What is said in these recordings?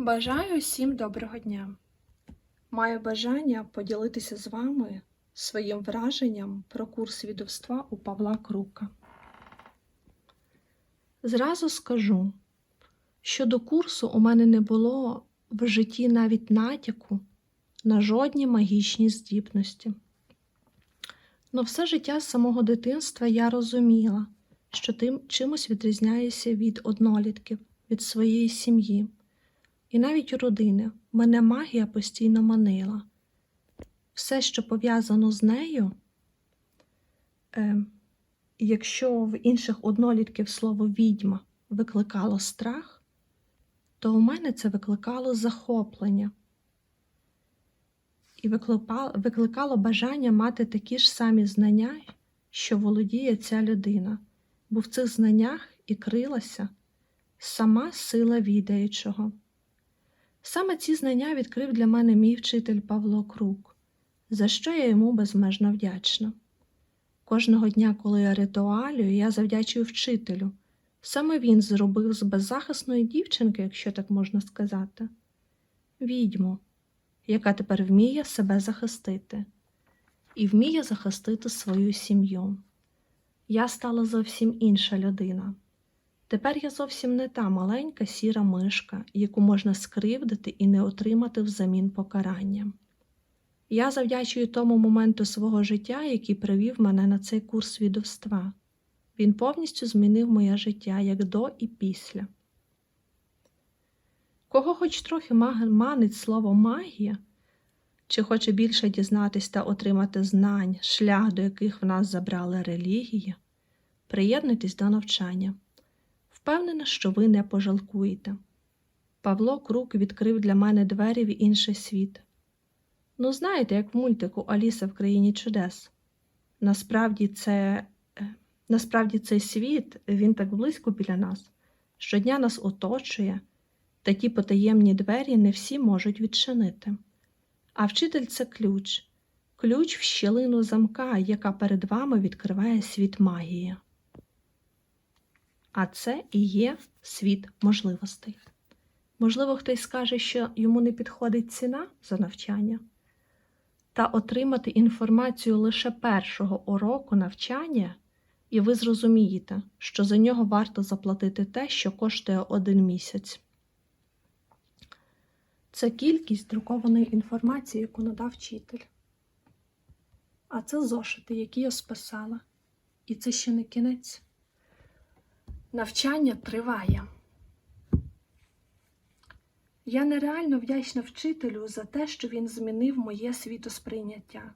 Бажаю всім доброго дня. Маю бажання поділитися з вами своїм враженням про курс відовства у Павла Крука. Зразу скажу, що до курсу у мене не було в житті навіть натяку на жодні магічні здібності. Но все життя з самого дитинства я розуміла, що тим чимось відрізняюся від однолітків, від своєї сім'ї. І навіть родини мене магія постійно манила. Все, що пов'язано з нею, е, якщо в інших однолітків слово відьма викликало страх, то у мене це викликало захоплення і викликало бажання мати такі ж самі знання, що володіє ця людина, бо в цих знаннях і крилася сама сила відаючого. Саме ці знання відкрив для мене мій вчитель Павло Крук, за що я йому безмежно вдячна. Кожного дня, коли я ритуалюю, я завдячую вчителю. Саме він зробив з беззахисної дівчинки, якщо так можна сказати, відьму, яка тепер вміє себе захистити і вміє захистити свою сім'ю. Я стала зовсім інша людина. Тепер я зовсім не та маленька сіра мишка, яку можна скривдити і не отримати взамін покарання. Я завдячую тому моменту свого життя, який привів мене на цей курс відовства. Він повністю змінив моє життя як до і після. Кого хоч трохи манить слово магія, чи хоче більше дізнатись та отримати знань, шлях, до яких в нас забрали релігії, приєднуйтесь до навчання. Впевнена, що ви не пожалкуєте. Павло Крук відкрив для мене двері в інший світ. Ну, знаєте, як в мультику Аліса в країні чудес. Насправді, це, е, насправді цей світ він так близько біля нас, щодня нас оточує, та ті потаємні двері не всі можуть відчинити. А вчитель це ключ, ключ в щілину замка, яка перед вами відкриває світ магії. А це і є світ можливостей. Можливо, хтось скаже, що йому не підходить ціна за навчання, та отримати інформацію лише першого уроку навчання, і ви зрозумієте, що за нього варто заплатити те, що коштує один місяць. Це кількість друкованої інформації, яку надав вчитель. А це зошити, які я списала. І це ще не кінець. Навчання триває. Я нереально вдячна вчителю за те, що він змінив моє світосприйняття.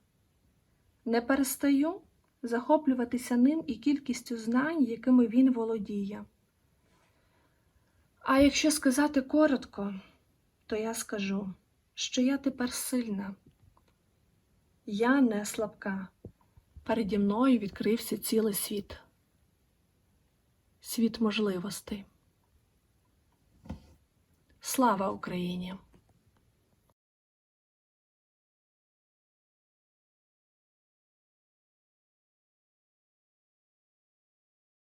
Не перестаю захоплюватися ним і кількістю знань, якими він володіє. А якщо сказати коротко, то я скажу, що я тепер сильна. Я не слабка. Переді мною відкрився цілий світ світ можливостей. Слава Україні!